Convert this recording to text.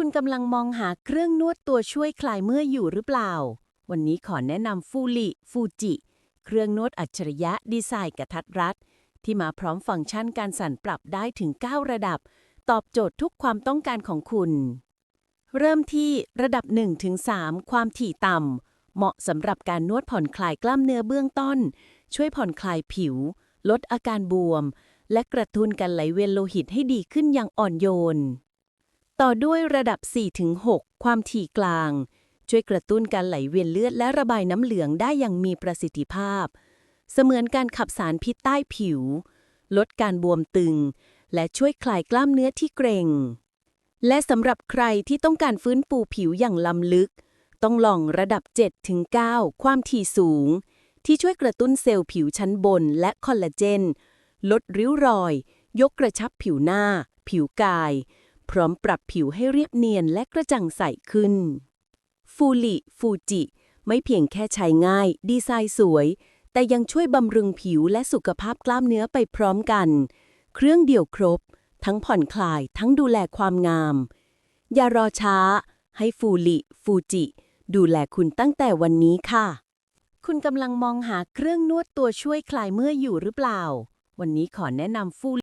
คุณกำลังมองหาเครื่องนวดตัวช่วยคลายเมื่อยอยู่หรือเปล่า วันนี้ขอแนะนำฟูลิฟูจิ เครื่องนวดอัจฉริยะดีไซน์กระทัดรัด ที่มาพร้อมฟังก์ชันการสั่นปรับได้ถึง 9 ระดับ ตอบโจทย์ทุกความต้องการของคุณ เริ่มที่ระดับ 1-3 ความถี่ต่ำ เหมาะสำหรับการนวดผ่อนคลายกล้ามเนื้อเบื้องต้น ช่วยผ่อนคลายผิว ลดอาการบวม และกระตุ้นการไหลเวียนโลหิตให้ดีขึ้นอย่างอ่อนโยน ต่อด้วยระดับ 4-6 ความถี่กลาง ช่วยกระตุ้นการไหลเวียนเลือดและระบายน้ำเหลืองได้อย่างมีประสิทธิภาพ เสมือนการขับสารพิษใต้ผิว ลดการบวมตึง และช่วยคลายกล้ามเนื้อที่เกร็ง และสำหรับใครที่ต้องการฟื้นฟูผิวอย่างล้ำลึก ต้องลองระดับ 7-9 ความถี่สูง ที่ช่วยกระตุ้นเซลล์ผิวชั้นบนและคอลลาเจน ลดริ้วรอย ยกกระชับผิวหน้า ผิวกาย พร้อมปรับผิวให้เรียบเนียนและกระจ่างใสขึ้น ฟูลิฟูจิ ไม่เพียงแค่ใช้ง่าย ดีไซน์สวย แต่ยังช่วยบำรุงผิวและสุขภาพกล้ามเนื้อไปพร้อมกัน เครื่องเดี่ยวครบ ทั้งผ่อนคลายทั้งดูแลความงาม อย่ารอช้า ให้ฟูลิฟูจิ ดูแลคุณตั้งแต่วันนี้ค่ะ คุณกำลังมองหาเครื่องนวดตัวช่วยคลายเมื่อยอยู่หรือเปล่า วันนี้ขอแนะนำฟู